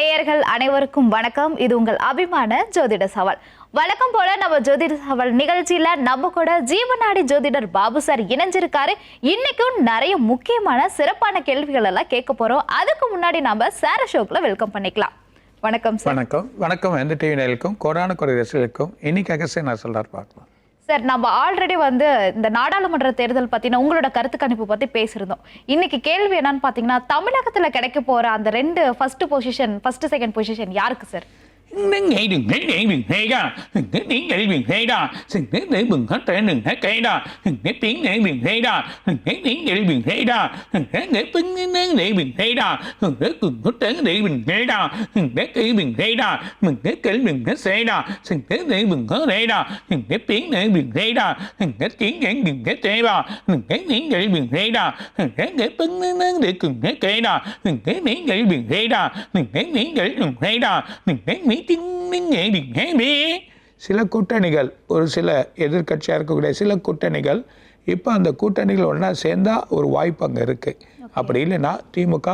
நேயர்கள் அனைவருக்கும் வணக்கம். இது உங்கள் அபிமான ஜோதிட சவால். வழக்கம் போல நம்ம ஜோதிட சவால் நிகழ்ச்சியில நம்ம கூட ஜீவநாடி ஜோதிடர் பாபு சார் இணைஞ்சிருக்காரு. இன்னைக்கும் நிறைய முக்கியமான சிறப்பான கேள்விகள் எல்லாம் கேட்க போறோம். அதுக்கு முன்னாடி நம்ம சார ஷோக்ல வெல்கம் பண்ணிக்கலாம். வணக்கம் சார். வணக்கம். வணக்கம். எந்த டிவி நேயலுக்கும் கொரோனா குறை ரசிகளுக்கும் இன்னைக்கு நான் சொல்றாரு பார்க்கலாம். சார் நம்ம ஆல்ரெடி வந்து இந்த நாடாளுமன்ற தேர்தல் பார்த்தீங்கன்னா உங்களோட கருத்து கணிப்பு பற்றி பேசியிருந்தோம். இன்னைக்கு கேள்வி என்னன்னு பார்த்தீங்கன்னா தமிழகத்தில் கிடைக்க போகிற அந்த ரெண்டு first position first second position யாருக்கு sir? đứng nghe đừng nghe điện đừng nghe đó đừng thấy tiếng để đừng nghe đó đừng nghe để bừng hết trẻ đừng thấy cái đó đừng thấy tiếng để đừng thấy đó đừng nghe tiếng để đừng thấy đó đừng thấy để tính đến để đừng thấy đó đừng thấy cùng hết trẻ để đừng thấy đó đừng nghe cái đừng thấy đó đừng thấy cái đừng thấy xe đó đừng nghe để đừng hết đấy đó đừng thấy tiếng để đừng thấy đó đừng nghe tiếng để đừng thấy trẻ đó đừng thấy tiếng để đừng thấy đó đừng thấy để tính đến để cùng thấy cái đó đừng thấy tiếng để đừng thấy đó đừng thấy tiếng để đừng thấy đó đừng nghe tiếng சில கூட்டணிகள் ஒரு சில எதிர்க்கட்சியாக இருக்கக்கூடிய சில கூட்டணிகள் இப்போ அந்த கூட்டணிகள் ஒன்றா சேர்ந்தா ஒரு வாய்ப்பு அங்கே இருக்குது அப்படி இல்லைன்னா திமுக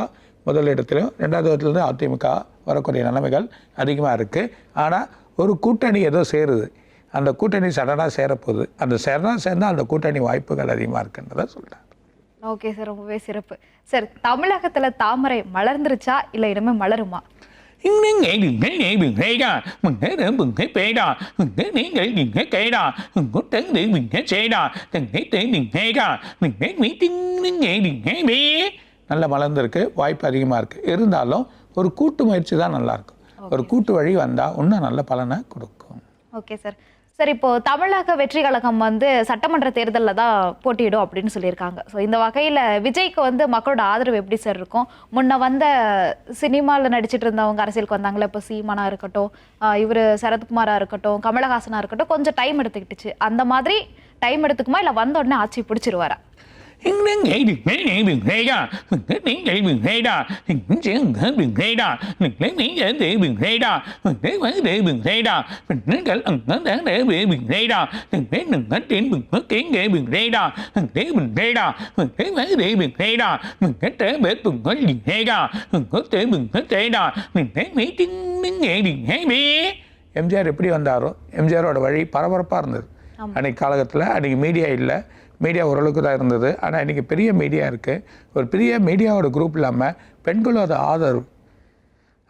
முதல் இடத்துலையும் ரெண்டாவது இடத்துலேருந்து அதிமுக வரக்கூடிய நிலைமைகள் அதிகமாக இருக்குது ஆனால் ஒரு கூட்டணி ஏதோ சேருது. அந்த கூட்டணி சடனாக சேரப்போகுது. அந்த சடனாக சேர்ந்தால் அந்த கூட்டணி வாய்ப்புகள் அதிகமாக இருக்குன்றதை சொல்கிறேன் ஓகே சார் ரொம்பவே சிறப்பு. சார் தமிழகத்துல தாமரை மலர்ந்துருச்சா? இல்ல இனிமே மலருமா? இன்னும் đừng thấy để mình thấy ra mình thấy để mình thấy bể ra mình thấy để để mình thấy kể ra mình có tính để mình thấy xe ra từng thấy để mình thấy ra mình thấy mỹ tính đến nghệ đừng thấy bé நல்ல மலர்ந்திருக்கு வாய்ப்பு அதிகமாக இருக்குது இருந்தாலும் ஒரு கூட்டு முயற்சி தான் நல்லாயிருக்கும் ஒரு கூட்டு வழி வந்தால் இன்னும் நல்ல பலனை கொடுக்கும் ஓகே சார் சார் இப்போ தமிழக வெற்றி கழகம் வந்து சட்டமன்ற தேர்தலில் தான் போட்டியிடும் அப்படின்னு சொல்லியிருக்காங்க. ஸோ இந்த வகையில் விஜய்க்கு வந்து மக்களோட ஆதரவு எப்படி சார் இருக்கும்? முன்ன வந்த சினிமாவில் நடிச்சிட்டு இருந்தவங்க அரசியலுக்கு வந்தாங்களே இப்போ சீமானா இருக்கட்டும் இவர் சரத்குமாரா இருக்கட்டும் கமலஹாசனாக இருக்கட்டும் கொஞ்சம் டைம் எடுத்துக்கிட்டுச்சு. அந்த மாதிரி டைம் எடுத்துக்குமா? இல்லை வந்த உடனே ஆட்சி பிடிச்சிருவாரா? எம்ஜிஆர் எப்படி வந்தாரோ எம்ஜிஆரோட வழி பரபரப்பாக இருந்தது அன்னைக்கு காலகட்டத்தில் அன்றைக்கி மீடியா இல்லை மீடியா ஓரளவுக்கு தான் இருந்தது. ஆனால் இன்றைக்கி பெரிய மீடியா இருக்குது ஒரு பெரிய மீடியாவோட குரூப் இல்லாமல் பெண்களோட ஆதரவு.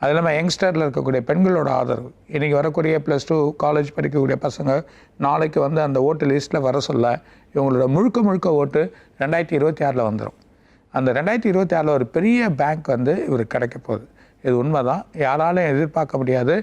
அது இல்லாமல் யங்ஸ்டரில் இருக்கக்கூடிய பெண்களோட ஆதரவு. இன்றைக்கி வரக்கூடிய ப்ளஸ் டூ காலேஜ் படிக்கக்கூடிய பசங்க நாளைக்கு வந்து அந்த ஓட்டு லிஸ்ட்டில் வர சொல்ல இவங்களோட முழுக்க முழுக்க ஓட்டு ரெண்டாயிரத்தி இருபத்தி ஆறில் வந்துடும் அந்த ரெண்டாயிரத்தி இருபத்தி ஆறில் ஒரு பெரிய பேங்க் வந்து இவருக்கு கிடைக்க போகுது. இது உண்மை தான் யாராலையும் எதிர்பார்க்க முடியாது.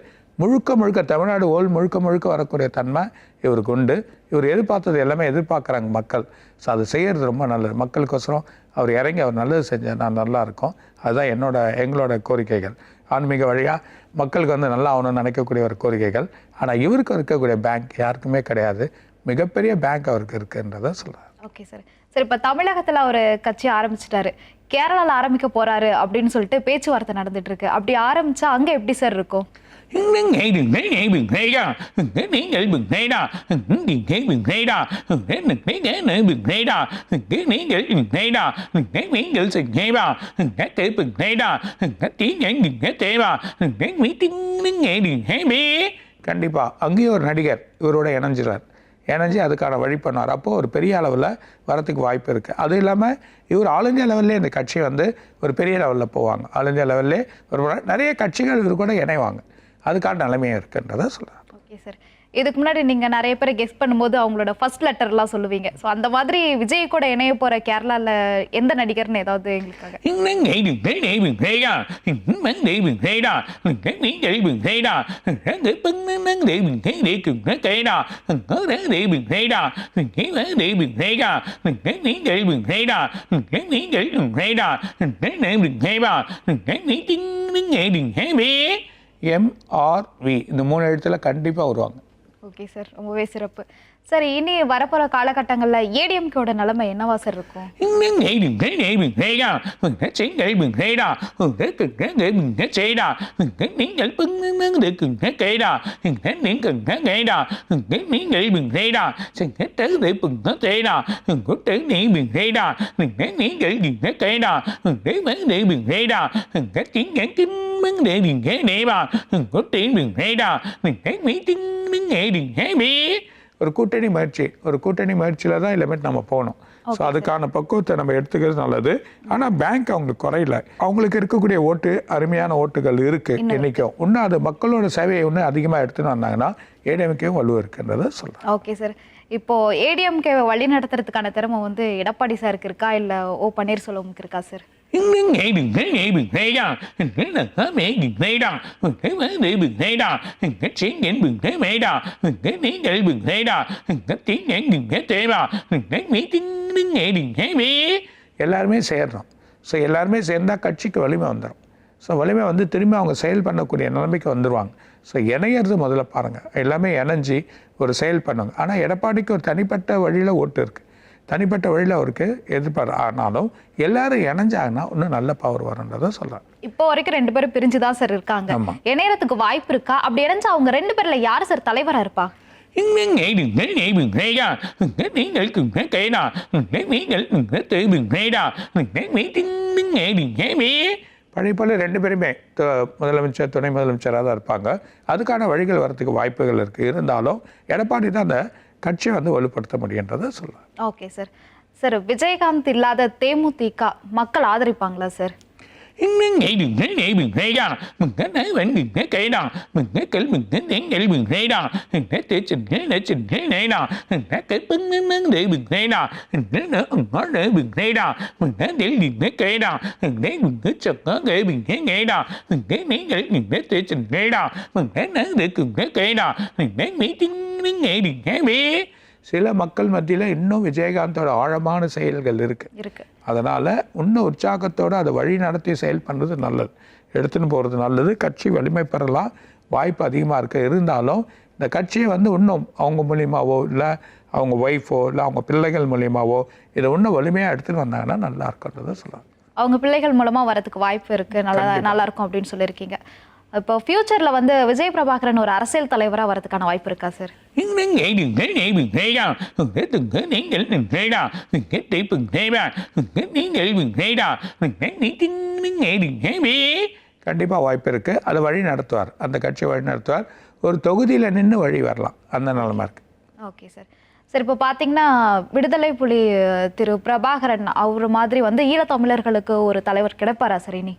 முழுக்க முழுக்க தமிழ்நாடு ஓல் முழுக்க முழுக்க வரக்கூடிய தன்மை இவருக்கு உண்டு. இவர் எதிர்பார்த்தது எல்லாமே எதிர்பார்க்குறாங்க மக்கள். ஸோ அது செய்கிறது ரொம்ப நல்லது. மக்களுக்கோசரம் அவர் இறங்கி அவர் நல்லது செஞ்சால் நான் நல்லா இருக்கும். அதுதான் என்னோட எங்களோட கோரிக்கைகள். ஆன்மீக வழியாக மக்களுக்கு வந்து நல்லா ஆகணும்னு நினைக்கக்கூடிய ஒரு கோரிக்கைகள். ஆனால் இவருக்கு இருக்கக்கூடிய பேங்க் யாருக்குமே கிடையாது. மிகப்பெரிய பேங்க் அவருக்கு இருக்குன்றதை சொல்கிறார் ஓகே சார் சார் இப்போ தமிழகத்தில் ஒரு கட்சி ஆரம்பிச்சிட்டாரு. கேரளாவில் ஆரம்பிக்க போகிறாரு அப்படின்னு சொல்லிட்டு பேச்சுவார்த்தை நடந்துட்டு இருக்கு. அப்படி ஆரம்பித்தா அங்கே எப்படி சார் இருக்கும்? இன்னும் đừng thấy để đừng thấy ra thấy tiếng để đừng thấy ra cái thấy đừng thấy ra thấy đừng thấy thấy nữa đừng thấy ra thấy tiếng để đừng thấy ra thấy tiếng để đừng thấy ra thấy thấy đừng thấy ra thấy tiếng để đừng thấy thấy ra thấy mỹ tiếng đến nghệ đừng thấy bé கண்டிப்பாக அங்கேயும் ஒரு நடிகர் இவரோட இணைஞ்சிறார் இணைஞ்சு அதுக்கான வழி பண்ணார் அப்போது ஒரு பெரிய அளவில் வரத்துக்கு வாய்ப்பு இருக்குது அது இல்லாமல் இவர் ஆல் இந்தியா லெவல்லே இந்த கட்சி வந்து ஒரு பெரிய லெவலில் போவாங்க ஆல் இந்தியா லெவல்லே ஒரு நிறைய கட்சிகள் இவர் கூட இணைவாங்க அதுக்கான நிலைமையும் இருக்குன்றதை சொல்கிறார் ஓகே சார் இதுக்கு முன்னாடி நீங்க நிறைய பேர் கெஸ் பண்ணும்போது அவங்களோட ஃபர்ஸ்ட் லெட்டர்லாம் சொல்லுவீங்க ஸோ அந்த மாதிரி விஜய் கூட இணைய போற கேரளால எந்த நடிகர்னு ஏதாவது எங்களுக்காக எம்ஆர்வி இந்த மூணு இடத்துல கண்டிப்பாக வருவாங்க ஓகே சார் ரொம்பவே சிறப்பு சரி இனி வரப்போற காலகட்டங்கள்ல ஏடிஎம்கேட நிலைமை என்னவா சார் இருக்கும் நீங்கள் ஒரு கூட்டணி முயற்சி ஒரு கூட்டணி முயற்சியில் தான் இனிமேட் நம்ம போகணும் ஸோ அதுக்கான பக்குவத்தை நம்ம எடுத்துக்கிறது நல்லது ஆனால் பேங்க் அவங்களுக்கு குறையல அவங்களுக்கு இருக்கக்கூடிய ஓட்டு அருமையான ஓட்டுகள் இருக்கு இன்னைக்கும் இன்னும் அது மக்களோட சேவையை இன்னும் அதிகமாக எடுத்துன்னு வந்தாங்கன்னா ஏடிஎம்கேவும் வலு இருக்குன்றதை சொல்கிறேன் ஓகே சார் இப்போ ஏடிஎம்கே வழி நடத்துறதுக்கான திறமை வந்து எடப்பாடி சாருக்கு இருக்கா இல்ல ஓ பன்னீர்செல்வமுக்கு இருக்கா sir đừng nghe đừng nghe nghe đừng nghe đà đừng nghe là có mẹ đừng nghe đà đừng nghe mẹ để đừng nghe đà đừng nghe tiếng nhện đừng nghe mẹ đà đừng nghe ní để đừng nghe đà đừng nghe tiếng nhện đừng nghe tê bà đừng nghe mỹ tiếng đừng nghe đừng nghe mẹ எல்லாருமே சேர்றோம் so எல்லாருமே சேர்ந்தா கட்சிக்கு வலிமை வந்துடும் so வலிமை வந்து திரும்பி அவங்க செயல் பண்ணக்கூடிய நிலைமைக்கு வந்துடுவாங்க ஸோ இணையிறது முதல்ல பாருங்கள் எல்லாமே இணைஞ்சி ஒரு செயல் பண்ணுங்க ஆனால் எடப்பாடிக்கு ஒரு தனிப்பட்ட வழியில் ஓட்டு இருக்குது தனிப்பட்ட வழியில் அவருக்கு எதிர்பார் ஆனாலும் எல்லாரும் இணைஞ்சாங்கன்னா இன்னும் நல்ல பவர் வரும்ன்றதை சொல்கிறேன் இப்போ வரைக்கும் ரெண்டு பேரும் பிரிஞ்சு தான் சார் இருக்காங்க. இணையறதுக்கு வாய்ப்பு இருக்கா? அப்படி இணைஞ்சா அவங்க ரெண்டு பேர்ல யார் சார் தலைவரா இருப்பா? பழைய போல ரெண்டு பேருமே முதலமைச்சர் துணை முதலமைச்சராக தான் இருப்பாங்க. அதுக்கான வழிகள் வரத்துக்கு வாய்ப்புகள் இருக்குது இருந்தாலும் எடப்பாடி தான் அந்த கட்சியை வந்து வலுப்படுத்த முடியுன்றதை சொல்லுவேன் ஓகே சார் சார் விஜயகாந்த் இல்லாத தேமுதிக மக்கள் ஆதரிப்பாங்களா sir Mình nghĩ mình nghĩ nghĩ mình nghĩ rằng mình nghĩ thấy mình mình nghĩ kỹ rằng mình nghĩ kỹ mình nghĩ nghĩ nghĩ đừng nghĩ rằng mình nghĩ tự trình nghĩ nghĩ trình nghĩ nghĩ rằng mình nghĩ kỹ bưng bưng bưng để mình nghĩ rằng mình nghĩ nữa ông nói để mình nghĩ rằng mình nghĩ để đừng nghĩ kỹ rằng mình nghĩ mình nghĩ chật ngỡ nghĩ mình nghĩ nghĩ rằng mình nghĩ nghĩ nghĩ mình nghĩ tự trình nghĩ rằng mình nghĩ nữa để cùng nghĩ kỹ rằng mình nghĩ nghĩ tiếng nghĩ đừng nghĩ biết சில மக்கள் மத்தியில் இன்னும் விஜயகாந்தோட ஆழமான செயல்கள் இருக்குது இருக்கு. அதனால் இன்னும் உற்சாகத்தோடு அதை வழி நடத்தி செயல் பண்ணுறது நல்லது. எடுத்துன்னு போகிறது நல்லது. கட்சி வலிமை பெறலாம். வாய்ப்பு அதிகமாக இருக்குது இருந்தாலும் இந்த கட்சியை வந்து இன்னும் அவங்க மூலியமாவோ இல்லை அவங்க ஒய்ஃபோ இல்லை அவங்க பிள்ளைகள் மூலியமாவோ இதை இன்னும் வலிமையாக எடுத்துன்னு வந்தாங்கன்னா நல்லா இருக்குன்றதை சொல்லலாம். அவங்க பிள்ளைகள் மூலமா வரதுக்கு வாய்ப்பு இருக்கு. நல்லா நல்லா இருக்கும் அப்படின்னு சொல்லியிருக்கீங்க. இப்போ ஃபியூச்சர்ல வந்து விஜய் பிரபாகரன் ஒரு அரசியல் தலைவரா வரதுக்கான வாய்ப்பு இருக்கா சார் கண்டிப்பாக வாய்ப்பு இருக்குது அதை வழி நடத்துவார். அந்த கட்சியை வழி நடத்துவார். ஒரு தொகுதியில் நின்று வழி வரலாம். அந்த நிலமை இருக்குது ஓகே சார் சார் இப்போ பார்த்தீங்கன்னா விடுதலை புலி திரு பிரபாகரன் அவர் மாதிரி வந்து ஈழத்தமிழர்களுக்கு ஒரு தலைவர் கிடைப்பாரா சார் இனி?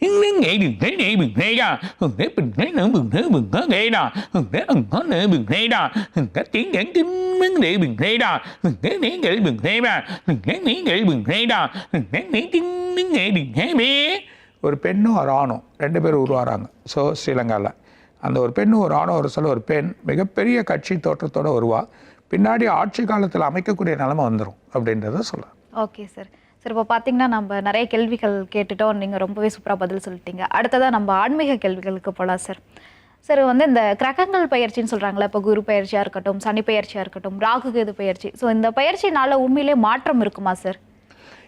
Nhưng nếu nghĩ đừng nghe nghe đừng nghe ra đừng thế bình nghe nữa bình thế bình nghe nghe ra đừng thế ẩn có nữa bình nghe ra đừng nghe tiến nghe kinh vấn đề bình nghe ra đừng thế ní nghĩ bình nghe ra đừng thế ní nghĩ bình nghe ra đừng thế ní tiếng đừng nghe đừng nghe bế ஒரு பெண்ணும் ஒரு ஆணும் ரெண்டு பேரும் உருவாகிறாங்க so ஸ்ரீலங்காவில் அந்த ஒரு பெண்ணும் ஒரு ஆணும் ஒரு சில ஒரு பெண் மிகப்பெரிய கட்சி தோற்றத்தோடு வருவா பின்னாடி ஆட்சி காலத்தில் அமைக்கக்கூடிய நிலைமை வந்துடும் அப்படின்றத சொல்ல ஓகே சார் சார் இப்போ பார்த்தீங்கன்னா நம்ம நிறைய கேள்விகள் கேட்டுட்டோம். நீங்கள் ரொம்பவே சூப்பராக பதில் சொல்லிட்டீங்க. அடுத்ததாக நம்ம ஆன்மீக கேள்விகளுக்கு போகலாம் சார் சார் வந்து இந்த கிரகங்கள் பயிற்சின்னு சொல்கிறாங்களே இப்போ குரு பயிற்சியாக இருக்கட்டும் சனி பயிற்சியாக இருக்கட்டும் ராகு கேது பயிற்சி. ஸோ இந்த பயிற்சினால் உண்மையிலே மாற்றம் இருக்குமா sir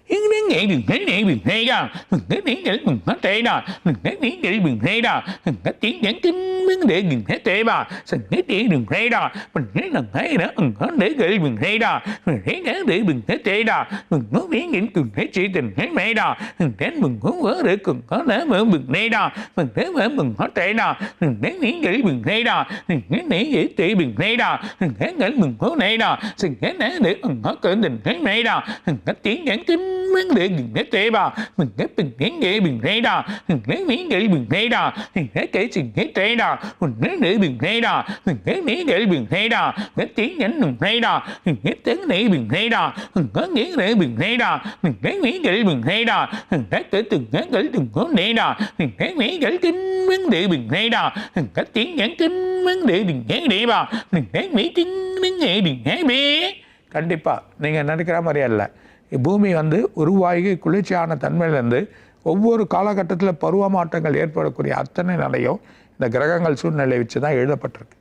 những đến nghệ đừng đến nghệ đừng hay đó đừng đến đến để đừng hết tệ đó đừng đến đến để đừng hay đó đừng hết tiếng đến kinh vấn để đừng hết tệ bà đừng hết tiếng đừng hay đó mình hết đừng hay đó đừng hết để nghệ đừng hay đó mình hết đến để đừng hết tệ đó đừng hết tiếng đến đừng hết chỉ tình hết mẹ đó đừng đến mình hướng vỡ để cùng hết để mở mình đây đó mình đến mở mình hết tệ đó đừng đến đến để mình hay đó đừng hết đến để tệ mình hay đó đừng hết đến mình hướng này đó đừng hết đến để đừng hết cỡ đừng hết mẹ đó đừng hết tiếng đến kinh vấn đề đừng nghe tê bà mình nghe bình nghe nghe bình nghe đà mình nghe miếng nghe bình nghe đà mình nghe kể chuyện nghe tê đà mình nghe để bình nghe đà mình nghe miếng nghe bình nghe đà nghe tiếng nhắn đừng nghe đà mình nghe tiếng để bình nghe đà mình có nghĩa để bình nghe đà mình nghe miếng nghe bình nghe đà mình nghe kể từng nghe kể từng có nê đà mình nghe miếng nghe kinh vấn đề bình nghe đà mình nghe tiếng nhắn kinh vấn đề đừng nghe để bà mình nghe miếng tiếng nghe đừng nghe bê கண்டிப்பாக நீங்கள் நினைக்கிற மாதிரியே இல்லை பூமி வந்து உருவாகி குளிர்ச்சியான தன்மையிலேருந்து ஒவ்வொரு காலகட்டத்தில் பருவ மாற்றங்கள் ஏற்படக்கூடிய அத்தனை நிலையும் இந்த கிரகங்கள் சூழ்நிலை வச்சு தான் எழுதப்பட்டிருக்கு.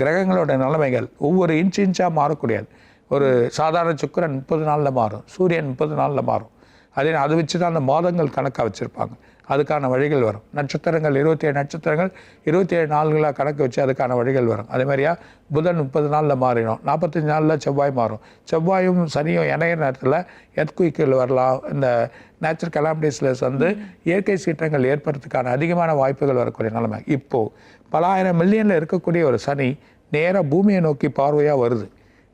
கிரகங்களோட நிலைமைகள் ஒவ்வொரு இன்ச் இன்ச்சாக மாறக்கூடியது. ஒரு சாதாரண சுக்கிரன் முப்பது நாளில் மாறும் சூரியன் முப்பது நாளில் மாறும். அதே அதை வச்சு தான் அந்த மாதங்கள் கணக்காக வச்சுருப்பாங்க. அதுக்கான வழிகள் வரும். நட்சத்திரங்கள் இருபத்தி ஏழு நட்சத்திரங்கள் இருபத்தி ஏழு நாள்களாக கணக்கு வச்சு அதுக்கான வழிகள் வரும். அதே மாதிரியா புதன் முப்பது நாளில் மாறிடும். நாற்பத்தஞ்சு நாளில் செவ்வாய் மாறும். செவ்வாயும் சனியும் இணைய நேரத்தில் எத்குயிக்கில் வரலாம். இந்த நேச்சுரல் கலாமிட்டிஸில் வந்து இயற்கை சீற்றங்கள் ஏற்படுறதுக்கான அதிகமான வாய்ப்புகள் வரக்கூடிய நிலைமை. இப்போது பல ஆயிரம் மில்லியனில் இருக்கக்கூடிய ஒரு சனி நேராக பூமியை நோக்கி பார்வையாக வருது.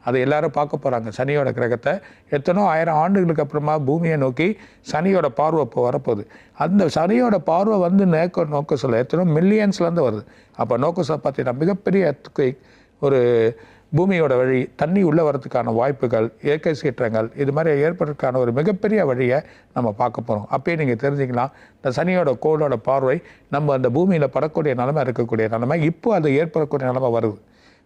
அதை எல்லாரும் பார்க்க போகிறாங்க சனியோட கிரகத்தை எத்தனோ ஆயிரம் ஆண்டுகளுக்கு அப்புறமா பூமியை நோக்கி சனியோட பார்வை இப்போ வரப்போகுது. அந்த சனியோட பார்வை வந்து நேக்க நோக்க சொல்ல எத்தனோ மில்லியன்ஸ்லேருந்து வருது. அப்போ நோக்க சொல்ல பார்த்தீங்கன்னா மிகப்பெரிய earthquake, ஒரு பூமியோட வழி தண்ணி உள்ளே வரதுக்கான வாய்ப்புகள் இயற்கை சீற்றங்கள் இது மாதிரி ஏற்படுறதுக்கான ஒரு மிகப்பெரிய வழியை நம்ம பார்க்க போகிறோம் அப்பயே நீங்கள் தெரிஞ்சுக்கலாம் இந்த சனியோட கோளோட பார்வை நம்ம அந்த பூமியில் படக்கூடிய நிலமை இருக்கக்கூடிய நிலமை இப்போ அது ஏற்படக்கூடிய நிலமை வருது.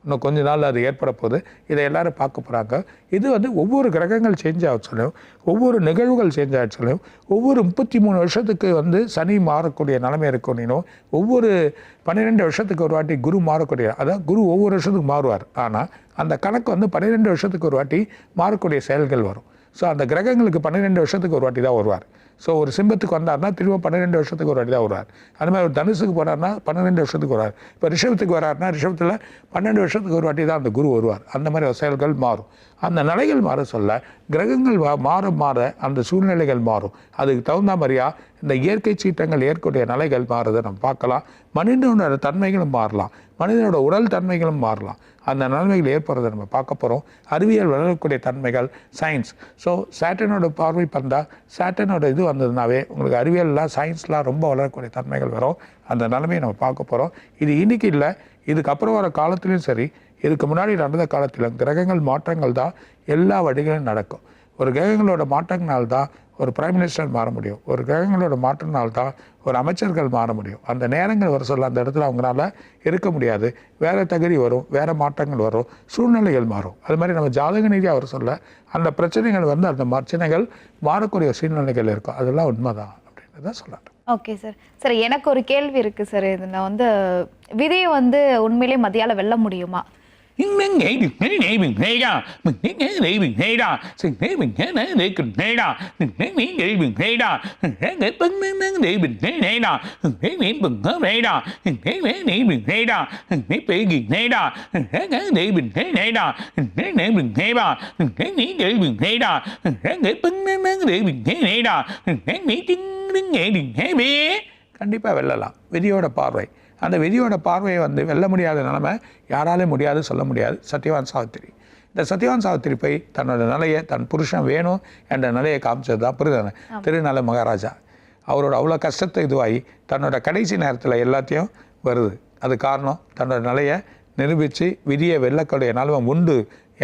இன்னும் கொஞ்ச நாள் அது ஏற்பட போகுது. இதை எல்லாரும் பார்க்க போகிறாங்க இது வந்து ஒவ்வொரு கிரகங்கள் சேஞ்ச் ஆச்சுலையும் ஒவ்வொரு நிகழ்வுகள் சேஞ்ச் ஆச்சுலையும் ஒவ்வொரு முப்பத்தி மூணு வருஷத்துக்கு வந்து சனி மாறக்கூடிய நிலைமை இருக்கணும் ஒவ்வொரு பன்னிரெண்டு வருஷத்துக்கு ஒரு வாட்டி குரு மாறக்கூடிய அதாவது குரு ஒவ்வொரு வருஷத்துக்கு மாறுவார். ஆனால் அந்த கணக்கு வந்து பன்னிரெண்டு வருஷத்துக்கு ஒரு வாட்டி மாறக்கூடிய செயல்கள் வரும். ஸோ அந்த கிரகங்களுக்கு பன்னிரெண்டு வருஷத்துக்கு ஒரு வாட்டி தான் வருவார். ஸோ ஒரு சிம்பத்துக்கு வந்தார்னா திரும்ப பன்னிரெண்டு வருஷத்துக்கு ஒரு வாட்டி தான் வருவார். அது மாதிரி ஒரு தனுசுக்கு போனார்னா பன்னிரெண்டு வருஷத்துக்கு வருவார். இப்போ ரிஷபத்துக்கு வராருன்னா ரிஷபத்தில் பன்னெண்டு வருஷத்துக்கு ஒரு வாட்டி தான் அந்த குரு வருவார். அந்த மாதிரி செயல்கள் மாறும். அந்த நிலைகள் மாற சொல்ல கிரகங்கள் மாற மாற அந்த சூழ்நிலைகள் மாறும். அதுக்கு தகுந்த மாதிரியா இந்த இயற்கை சீற்றங்கள் ஏற்கக்கூடிய நிலைகள் மாறுறதை நம்ம பார்க்கலாம். மனிதனோட தன்மைகளும் மாறலாம். மனிதனோட உடல் தன்மைகளும் மாறலாம். அந்த நன்மைகள் ஏற்படுறதை நம்ம பார்க்க போகிறோம் அறிவியல் வளரக்கூடிய தன்மைகள் சயின்ஸ் ஸோ சேட்டனோட பார்வை பந்தா சேட்டனோட இது வந்ததுனாவே உங்களுக்கு அறிவியல்லாம் சயின்ஸ்லாம் ரொம்ப வளரக்கூடிய தன்மைகள் வரும். அந்த நிலைமையை நம்ம பார்க்க போகிறோம் இது இன்னைக்கு இல்லை இதுக்கப்புறம் வர காலத்துலேயும் சரி இதுக்கு முன்னாடி நடந்த காலத்திலும் கிரகங்கள் மாற்றங்கள் தான் எல்லா வழிகளும் நடக்கும். ஒரு கிரகங்களோட மாற்றங்களால் தான் ஒரு பிரைம் மினிஸ்டர் மாற முடியும். ஒரு கிரகங்களோட மாற்றினால் தான் ஒரு அமைச்சர்கள் மாற முடியும். அந்த நேரங்கள் வர சொல்ல அந்த இடத்துல அவங்களால இருக்க முடியாது. வேறு தகுதி வரும் வேறு மாற்றங்கள் வரும் சூழ்நிலைகள் மாறும். அது மாதிரி நம்ம ஜாதக நீதியாக அவர் சொல்ல அந்த பிரச்சனைகள் வந்து அந்த பிரச்சனைகள் மாறக்கூடிய சூழ்நிலைகள் இருக்கும். அதெல்லாம் உண்மைதான் தான் சொல்லலாம் ஓகே சார். சார் எனக்கு ஒரு கேள்வி இருக்குது சார். இது நான் வந்து விதியை வந்து உண்மையிலே மதியால வெல்ல முடியுமா? Mình nghĩ được thế này mình thấy ra Mình thấy thế này mình thấy ra Mình thấy mình thế này để cần thấy ra Mình thấy nghĩ nghĩ mình thấy ra Mình thấy nghĩ bưng bưng bưng để mình thấy này ra Mình thấy nghĩ bưng hết này ra Mình thấy nghĩ nghĩ mình thấy ra Mình thấy bị gì thấy ra Mình thấy nghĩ nghĩ mình thấy này ra Mình thấy nghĩ mình thấy ra Mình thấy nghĩ nghĩ mình thấy ra Mình thấy nghĩ bưng bưng bưng để mình thấy này ra Mình thấy nghĩ chính đến nghĩ mình thấy biết கண்டிப்பாக வெல்லலாம் விதியோட பார்வை அந்த விதியோட பார்வையை வந்து வெல்ல முடியாத நிலைமை யாராலே முடியாது சொல்ல முடியாது. சத்யவான் சாவித்திரி. இந்த சத்யவான் சாவித்திரி போய் தன்னோட நிலையை தன் புருஷன் வேணும் என்ற நிலையை காமிச்சது தான் புரிதன திருநல மகாராஜா. அவரோட அவ்வளோ கஷ்டத்தை இதுவாகி தன்னோட கடைசி நேரத்தில் எல்லாத்தையும் வருது. அது காரணம் தன்னோட நிலையை நிரூபித்து விதியை வெல்லக்கூடிய நிலைமை உண்டு.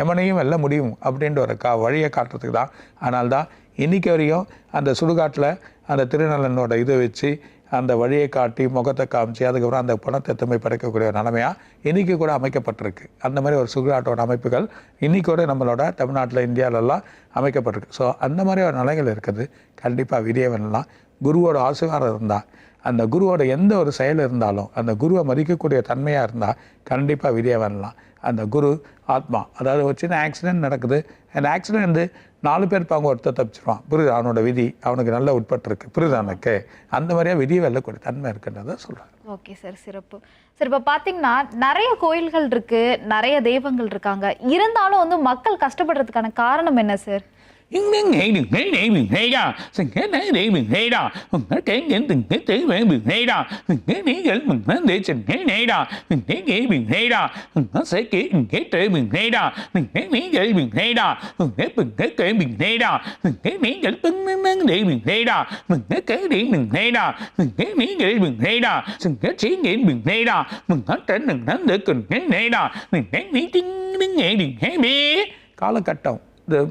எமனையும் வெல்ல முடியும் அப்படின்ற ஒரு கா வழியை காட்டுறதுக்கு தான். ஆனால் தான் இன்னைக்கு வரையும் அந்த சுடுகாட்டில் அந்த திருநலனோட இதை வச்சு அந்த வழியை காட்டி முகத்தை காமிச்சு அதுக்கப்புறம் அந்த பணத்தை திரும்பி படைக்கக்கூடிய நிலைமையாக இன்றைக்கி கூட அமைக்கப்பட்டிருக்கு. அந்த மாதிரி ஒரு சுடுகாட்டோட அமைப்புகள் இன்றைக்கி கூட நம்மளோட தமிழ்நாட்டில் இந்தியாவிலலாம் அமைக்கப்பட்டிருக்கு. ஸோ அந்த மாதிரி ஒரு நிலைகள் இருக்குது. கண்டிப்பாக விரியவன்லாம் குருவோட ஆசீர்வாதம் இருந்தால் அந்த குருவோட எந்த ஒரு செயல் இருந்தாலும் அந்த குருவை மதிக்கக்கூடிய தன்மையாக இருந்தால் கண்டிப்பாக விரியவன்லாம் வரலாம் அந்த குரு ஆத்மா. அதாவது ஒரு சின்ன ஆக்சிடென்ட் நடக்குது. அந்த ஆக்சிடென்ட் வந்து நாலு பேர் இருப்பாங்க ஒருத்தர் தப்பிச்சிருவான். புரியுது? அவனோட விதி அவனுக்கு நல்ல உட்பட்டிருக்கு. புரியுது அவனுக்கு அந்த மாதிரியா விதியை வெல்லக்கூடிய தன்மை இருக்குன்றதை சொல்கிறாங்க ஓகே சார் சிறப்பு. சார் இப்போ பார்த்தீங்கன்னா நிறைய கோயில்கள் இருக்கு நிறைய தெய்வங்கள் இருக்காங்க. இருந்தாலும் வந்து மக்கள் கஷ்டப்படுறதுக்கான காரணம் என்ன sir? những hệ đừng nghĩ để mình hệ ra thành hệ để để mình hệ ra mình nói kể đến từng hệ để mình mình hệ ra mình hệ để kể mình nói để thành hệ để ra mình hệ nghĩ mình hệ ra mình nói sẽ kể mình hệ để mình hệ ra mình hệ nghĩ kể mình hệ ra mình hệ mình hệ kể mình hệ ra mình hệ để kể tính nói nói để mình hệ ra mình hệ kể để mình hệ ra mình hệ để kể mình hệ ra mình hệ chỉ nghĩ mình hệ ra mình nói kể mình nói để cần hệ hệ ra mình hệ để tính nói nghe đừng hệ biết có là cả trọng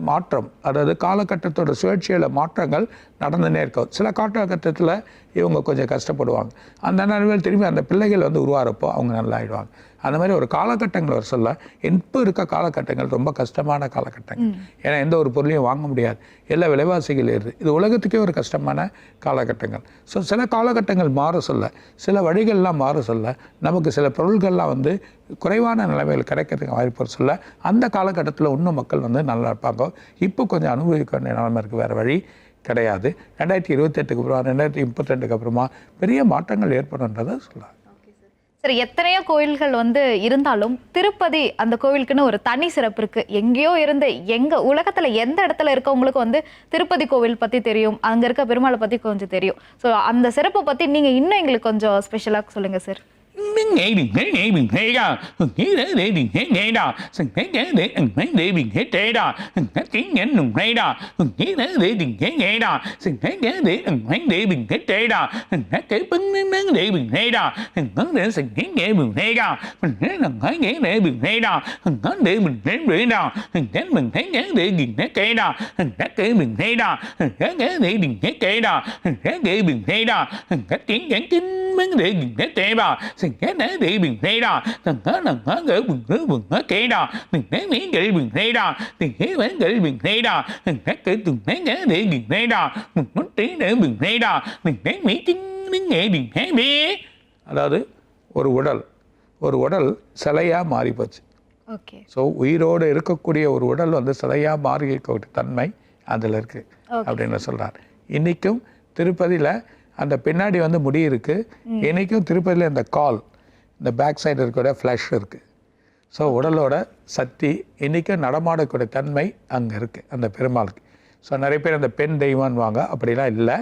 மாற்றம் அதாவது காலகட்டத்தோட சுழற்சியில் மாற்றங்கள் நடந்துனே இருக்கும் சில காலகட்டத்தில் இவங்க கொஞ்சம் கஷ்டப்படுவாங்க. அந்த நிலைமையில் திரும்பி அந்த பிள்ளைகள் வந்து உருவாகிறப்போ அவங்க நல்லா ஆயிடுவாங்க அந்த மாதிரி ஒரு காலகட்டங்கள் வர சொல்ல இப்போ இருக்க காலகட்டங்கள் ரொம்ப கஷ்டமான காலகட்டங்கள். ஏன்னா எந்த ஒரு பொருளையும் வாங்க முடியாது. எல்லா விலைவாசிகள் ஏறுது இது உலகத்துக்கே ஒரு கஷ்டமான காலகட்டங்கள். ஸோ சில காலகட்டங்கள் மாற சொல்ல சில வழிகள்லாம் மாற சொல்ல நமக்கு சில பொருள்கள்லாம் வந்து குறைவான நிலைமையில் கிடைக்கிறதுக்கு வாய்ப்பு சொல்ல அந்த காலகட்டத்தில் இன்னும் மக்கள் வந்து நல்லா இருப்பாங்க. இப்போ கொஞ்சம் அனுபவிக்க வேண்டிய நிலைமை இருக்குது வேறு வழி கிடையாது. ரெண்டாயிரத்தி இருபத்தெட்டுக்கு அப்புறம் ரெண்டாயிரத்தி முப்பத்தெட்டுக்கு அப்புறமா பெரிய மாற்றங்கள் ஏற்படும்ன்றதை சொல்லலாம். சரி எத்தனையோ கோயில்கள் வந்து இருந்தாலும் திருப்பதி அந்த கோவிலுக்குன்னு ஒரு தனி சிறப்பு இருக்கு. எங்கேயோ இருந்து எங்க உலகத்துல எந்த இடத்துல இருக்கவங்களுக்கு வந்து திருப்பதி கோவில் பத்தி தெரியும் அங்க இருக்க பெருமாளை பத்தி கொஞ்சம் தெரியும். ஸோ அந்த சிறப்பை பத்தி நீங்க இன்னும் எங்களுக்கு கொஞ்சம் ஸ்பெஷலாக சொல்லுங்க sir nghệ đừng thế nghệ đừng thế đó thế thế để đừng thế nghệ đó sừng thế thế để đừng thế để đừng thế thế đó sừng thế kiến nghệ đừng thế đó sừng thế thế để đừng thế nghệ đó sừng thế thế để đừng thế để đừng thế thế đó sừng thế thế bưng nắng nắng để đừng thế đó sừng thế để sừng thế nghệ đừng thế đó mình thế đừng thế nghệ để đừng thế đó sừng thế để mình thế để đó sừng thế mình thế thế để đừng thế kế đó sừng thế kế mình thế đó sừng thế thế để đừng thế kế đó sừng thế kế mình thế đó sừng thế kiến nghệ kinh mấy để đừng thế thế đó அதாவது ஒரு உடல் ஒரு உடல் சிலையாக மாறி போச்சு okay. So உயிரோடு இருக்கக்கூடிய ஒரு உடல் வந்து சிலையாக மாறி இருக்கக்கூடிய தன்மை அதில் இருக்கு அப்படின்னு சொல்றார். இன்னைக்கும் திருப்பதியில் அந்த பின்னாடி வந்து முடி இருக்கு. இன்னைக்கும் திருப்பதியில் இந்த கால் இந்த பேக் சைடு இருக்கக்கூடிய ஃப்ளஷ் இருக்கு. ஸோ உடலோட சக்தி இன்றைக்கும் நடமாடக்கூடிய தன்மை அங்கே இருக்குது அந்த பெருமாளுக்கு. ஸோ நிறைய பேர் அந்த பெண் தெய்வம்வாங்க அப்படிலாம் இல்லை.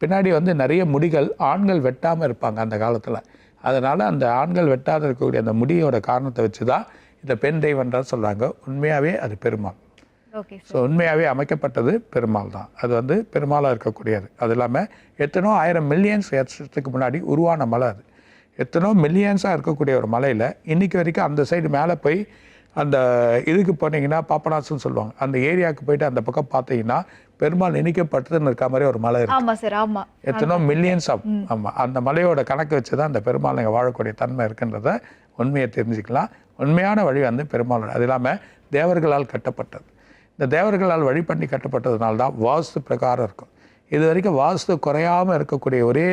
பின்னாடி வந்து நிறைய முடிகள் ஆண்கள் வெட்டாமல் இருப்பாங்க அந்த காலத்தில். அதனால் அந்த ஆண்கள் வெட்டாத இருக்கக்கூடிய அந்த முடியோட காரணத்தை வச்சு தான் இந்த பெண் தெய்வம்ன்றா சொல்கிறாங்க உண்மையாகவே அது பெருமாள். ஸோ உண்மையாகவே அமைக்கப்பட்டது பெருமாள் தான் அது வந்து பெருமாளாக இருக்கக்கூடியது. அது இல்லாமல் எத்தனோ ஆயிரம் மில்லியன்ஸ் வருஷத்துக்கு முன்னாடி உருவான மலை அது. எத்தனோ மில்லியன்ஸாக இருக்கக்கூடிய ஒரு மலையில் இன்னைக்கு வரைக்கும் அந்த சைடு மேலே போய் அந்த இதுக்கு போனீங்கன்னா பாப்பனாசுன்னு சொல்லுவாங்க. அந்த ஏரியாவுக்கு போயிட்டு அந்த பக்கம் பார்த்தீங்கன்னா பெருமாள் இணைக்கப்பட்டதுன்னு இருக்க மாதிரி ஒரு மலை இருக்கு. ஆமா சார் ஆமா. எத்தனோ மில்லியன்ஸ் ஆஃப் ஆமாம் அந்த மலையோட கணக்கு வச்சு தான் அந்த பெருமாள் இங்கே வாழக்கூடிய தன்மை இருக்குன்றத உண்மையை தெரிஞ்சுக்கலாம். உண்மையான வழி வந்து பெருமாள். அது இல்லாமல் தேவர்களால் கட்டப்பட்டது. இந்த தேவர்களால் வழி பண்ணி கட்டப்பட்டதுனால தான் வாஸ்து பிரகாரம் இருக்கும். இது வரைக்கும் வாஸ்து குறையாமல் இருக்கக்கூடிய ஒரே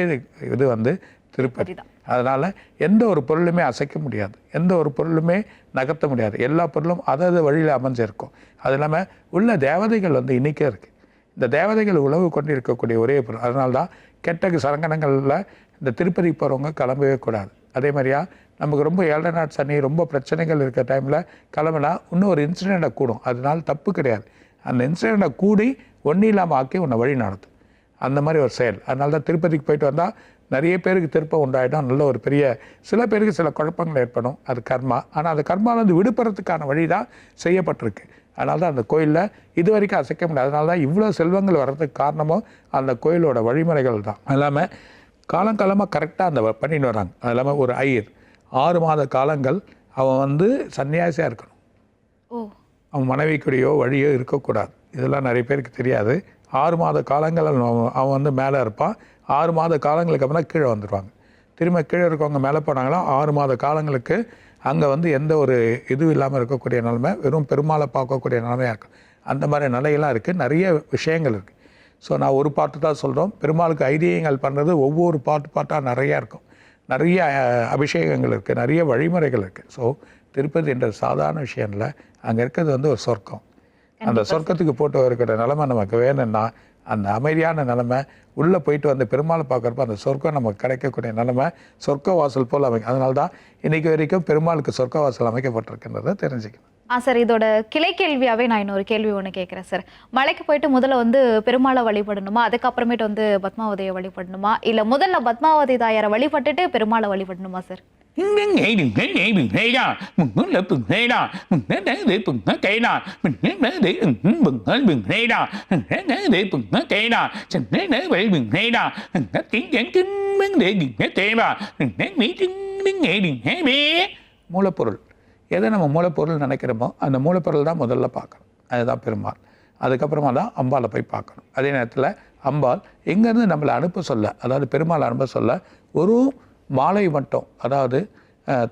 இது வந்து திருப்பதி. அதனால் எந்த ஒரு பொருளுமே அசைக்க முடியாது. எந்த ஒரு பொருளுமே நகர்த்த முடியாது. எல்லா பொருளும் அதது வழியில் அமைஞ்சிருக்கும். அது இல்லாமல் உள்ள தேவதைகள் வந்து இன்னைக்கே இருக்குது இந்த தேவதைகள் உழவு கொண்டு இருக்கக்கூடிய ஒரே பொருள். அதனால தான் கெட்ட சங்கடங்களில் இந்த திருப்பதி போகிறவங்க கிளம்பவே கூடாது. அதே மாதிரியா நமக்கு ரொம்ப ஏழரை நாட் சனி ரொம்ப பிரச்சனைகள் இருக்கிற டைமில் கிளம்பினா இன்னும் ஒரு இன்சிடெண்ட்டை கூடும். அதனால தப்பு கிடையாது. அந்த இன்சிடெண்ட்டை கூடி ஒன்றும் இல்லாமல் ஆக்கி உன்னை வழி நடத்தும் அந்த மாதிரி ஒரு செயல். அதனால தான் திருப்பதிக்கு போயிட்டு வந்தால் நிறைய பேருக்கு திருப்பம் உண்டாயிடும் நல்ல ஒரு பெரிய சில பேருக்கு சில குழப்பங்கள் ஏற்படும். அது கர்மா. ஆனால் அந்த கர்மாவிலேருந்து விடுபடுறதுக்கான வழி தான் செய்யப்பட்டிருக்கு. அதனால தான் அந்த கோயிலில் இது வரைக்கும் அசைக்க முடியாது அதனால தான் இவ்வளோ செல்வங்கள் வர்றதுக்கு காரணமும் அந்த கோயிலோட வழிமுறைகள் தான். அது இல்லாமல் காலங்காலமாக கரெக்டாக அந்த வ- பண்ணின்னு வராங்க அது இல்லாமல் ஒரு ஐயர். ஆறு மாத காலங்கள் அவன் வந்து சன்னியாசியாக இருக்கணும். அவன் மனைவிக்குடையோ வழியோ இருக்கக்கூடாது. இதெல்லாம் நிறைய பேருக்கு தெரியாது. ஆறு மாத காலங்கள் அவன் வந்து மேலே இருப்பான். ஆறு மாத காலங்களுக்கு அப்புறம் கீழே வந்துடுவாங்க திரும்ப கீழே இருக்கவங்க மேலே போனாங்களா ஆறு மாத காலங்களுக்கு அங்கே வந்து எந்த ஒரு இதுவும் இல்லாமல் இருக்கக்கூடிய நிலைமை வெறும் பெருமாளை பார்க்கக்கூடிய நிலைமையாக இருக்கும். அந்த மாதிரி நிலையெல்லாம் இருக்குது நிறைய விஷயங்கள் இருக்குது ஸோ நான் ஒரு பாட்டு தான் சொல்கிறோம் பெருமாளுக்கு ஐதீகங்கள் பண்ணுறது ஒவ்வொரு பாட்டு பாட்டாக நிறையா இருக்கும். நிறைய அபிஷேகங்கள் இருக்குது நிறைய வழிமுறைகள் இருக்குது ஸோ திருப்பதி என்ற சாதாரண விஷயம் இல்லை. அங்கே இருக்கிறது வந்து ஒரு சொர்க்கம். அந்த சொர்க்கத்துக்கு போட்டு இருக்கிற நிலைமை நமக்கு வேணும்னா அந்த அமைதியான நிலைமை உள்ளே போயிட்டு வந்து பெருமாளை பார்க்குறப்ப அந்த சொர்க்கம் நமக்கு கிடைக்கக்கூடிய நிலைமை சொர்க்க வாசல் போல் அமைக்கும் அதனால தான் இன்றைக்கி வரைக்கும் பெருமாளுக்கு சொர்க்க வாசல் அமைக்கப்பட்டிருக்கின்றதை தெரிஞ்சுக்கணும். ஆ சார் இதோட கிளை கேள்வியாகவே நான் இன்னொரு கேள்வி ஒன்று கேட்குறேன் சார் மலைக்கு போயிட்டு முதல்ல வந்து பெருமாளை வழிபடணுமா அதுக்கப்புறமேட்டு வந்து பத்மாவதியை வழிபடணுமா இல்லை முதல்ல பத்மாவதி தாயாரை வழிபட்டுட்டு பெருமாளை வழிபடணுமா சார் மூலப்பொருள் எதை நம்ம மூலப்பொருள் நினைக்கிறோமோ அந்த மூலப்பொருள் தான் முதல்ல பார்க்கணும். அதுதான் பெருமாள். அதுக்கப்புறமா தான் அம்பாளை போய் பார்க்கணும். அதே நேரத்தில் அம்பாள் எங்கேருந்து நம்மளை அனுப்ப சொல்ல அதாவது பெருமாள் அனுப்ப சொல்ல ஒரு மாலை மட்டும் அதாவது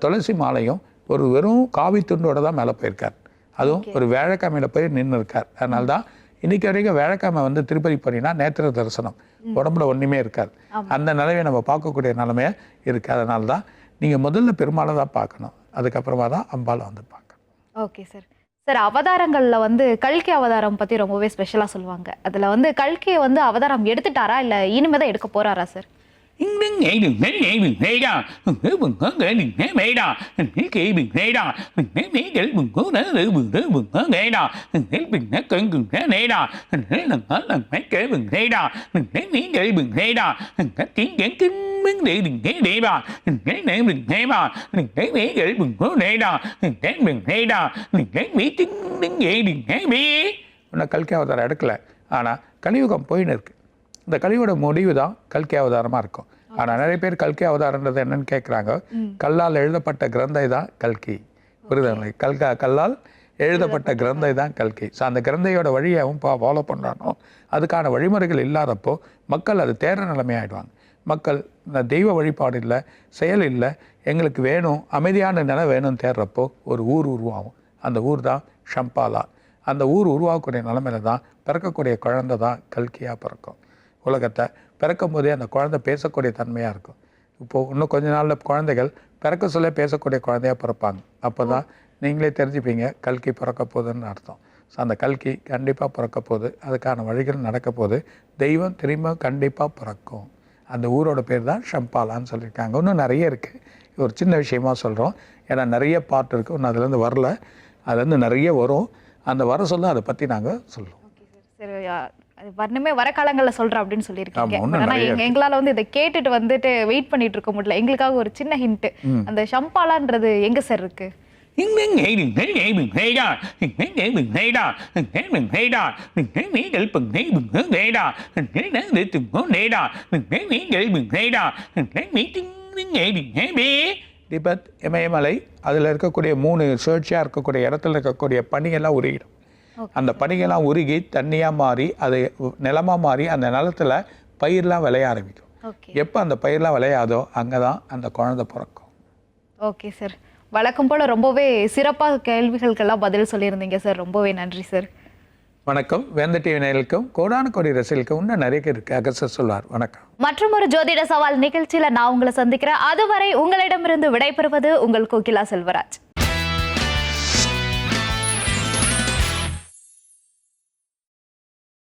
துளசி மாலையும் ஒரு வெறும் காவி துண்டோட தான் மேலே போயிருக்கார். அதுவும் ஒரு வேழக்கிழமையில போய் நின்று இருக்கார் அதனால தான் இன்னைக்கு வரைக்கும் வேழக்கிழமை வந்து திருப்பதி போனீங்கன்னா நேத்திர தரிசனம் உடம்புல ஒன்றுமே இருக்காது. அந்த நிலைமையை நம்ம பார்க்கக்கூடிய நிலைமையை இருக்குது அதனால தான் நீங்கள் முதல்ல பெருமாளை தான் பார்க்கணும். அதுக்கப்புறமா தான் அம்பாளை வந்து பார்க்கணும் ஓகே சார். சார் அவதாரங்களில் வந்து கல்கி அவதாரம் பற்றி ரொம்பவே ஸ்பெஷலாக சொல்லுவாங்க. அதில் வந்து கல்கியை வந்து அவதாரம் எடுத்துட்டாரா? இல்லை இனிமே தான் எடுக்க போகிறாரா சார்? இங்குங் ஏது கேவிங் வேடா உங்க கேங்க வேடா என் கேய்விங் பெயிடா நின்னை நீ கல்விங்கோ விங்க வேடா எந்தில் பின்னே கிங் கேன் வேடா நேல் நங்கால் நன்மை கேவிங் டைடா நின்னை நீ கழிவுங்க நின்னை கிங் கேங் டேவிங்கே வேடா நிண்டை நேமி டைமா நிங் டைம் வீ கழிவுங்கும் வேடா நிங்டன் விங் பெயிடா நி டைம் வீ திங் கேவிங் ஹை வேணா கல்கி அவத்தரம் எடுக்கல ஆனால் கலியுகம் போயின்னுருக்கு இந்த கலியோட முடிவு தான் கல்கி அவதாரமாக இருக்கும். ஆனால் நிறைய பேர் கல்கி அவதாரன்றது என்னன்னு கேட்குறாங்க கல்லால் எழுதப்பட்ட கிரந்தை தான் கல்கி. புரியுதுங்களா கல்கா கல்லால் எழுதப்பட்ட கிரந்தை தான் கல்கி. ஸோ அந்த கிரந்தையோட வழியை அவன் ஃபாலோ பண்ணுறானோ அதுக்கான வழிமுறைகள் இல்லாதப்போ மக்கள் அது தேர நிலைமையாயிடுவாங்க மக்கள் இந்த தெய்வ வழிபாடு இல்லை செயல் இல்லை எங்களுக்கு வேணும் அமைதியான நிலை வேணும்னு தேடுறப்போ ஒரு ஊர் உருவாகும். அந்த ஊர் தான் ஷம்பாலா. அந்த ஊர் உருவாகக்கூடிய நிலமையில தான் பிறக்கக்கூடிய குழந்தை தான் கல்கியாக பிறக்கும். உலகத்தை பிறக்கும் போதே அந்த குழந்தை பேசக்கூடிய தன்மையாக இருக்கும். இப்போது இன்னும் கொஞ்ச நாளில் குழந்தைகள் பிறக்க சொல்ல பேசக்கூடிய குழந்தையாக பிறப்பாங்க. அப்போ தான் நீங்களே தெரிஞ்சுப்பீங்க கல்கி பிறக்க போகுதுன்னு அர்த்தம். ஸோ அந்த கல்கி கண்டிப்பாக பிறக்க போகுது. அதுக்கான வழிகள் நடக்க போகுது. தெய்வம் திரும்ப கண்டிப்பாக பிறக்கும். அந்த ஊரோட பேர் தான் ஷம்பாலான்னு சொல்லியிருக்காங்க. இன்னும் நிறைய இருக்குது ஒரு சின்ன விஷயமா சொல்கிறோம் ஏன்னா நிறைய பாட்டு இருக்குது இன்னும் அதுலேருந்து வரல. அதுலேருந்து நிறைய வரும். அந்த வர சொல்ல அதை பற்றி நாங்கள் சொல்லுவோம் அது வரணுமே வர காலங்கள்ல சொல்றேன் அப்படின்னு சொல்லியிருக்கீங்க ஆமா, இன்னும் ஆனா நிறைய எங்க எங்களால வந்து இதை கேட்டுட்டு வந்துட்டு வெயிட் பண்ணிட்டு இருக்க முடியல எங்களுக்காக ஒரு சின்ன ஹிண்ட் அந்த ஷம்பாலான்றது எங்க சார் இருக்கு திபெத் இமயமலை அதில் இருக்கக்கூடிய மூணு சுழற்சியாக இருக்கக்கூடிய இடத்துல இருக்கக்கூடிய பனியெல்லாம் உருகிடும் அந்த பனியெல்லாம் உருகி தண்ணியாக மாறி அது நிலமாக மாறி அந்த நிலத்துல பயிர்லாம் விளைய ஆரம்பிக்கும். எப்போ அந்த பயிர்லாம் விளையாதோ அங்கே தான் அந்த குழந்தை பிறக்கும். ஓகே சார் வழக்கம் போல ரொம்பவே சிறப்பா கேள்விகளுக்கெல்லாம் பதில் சொல்லியிருந்தீங்க சார் ரொம்பவே நன்றி சார் வணக்கம். வேந்த டிவி கோடான கோடி ரசிகளுக்கும் இன்னும் நிறைய இருக்கு அகசர் சொல்வார் வணக்கம். மற்றும் ஒரு ஜோதிட சவால் நிகழ்ச்சியில நான் உங்களை சந்திக்கிறேன். அதுவரை உங்களிடமிருந்து விடைபெறுவது உங்கள் கோகிலா செல்வராஜ்.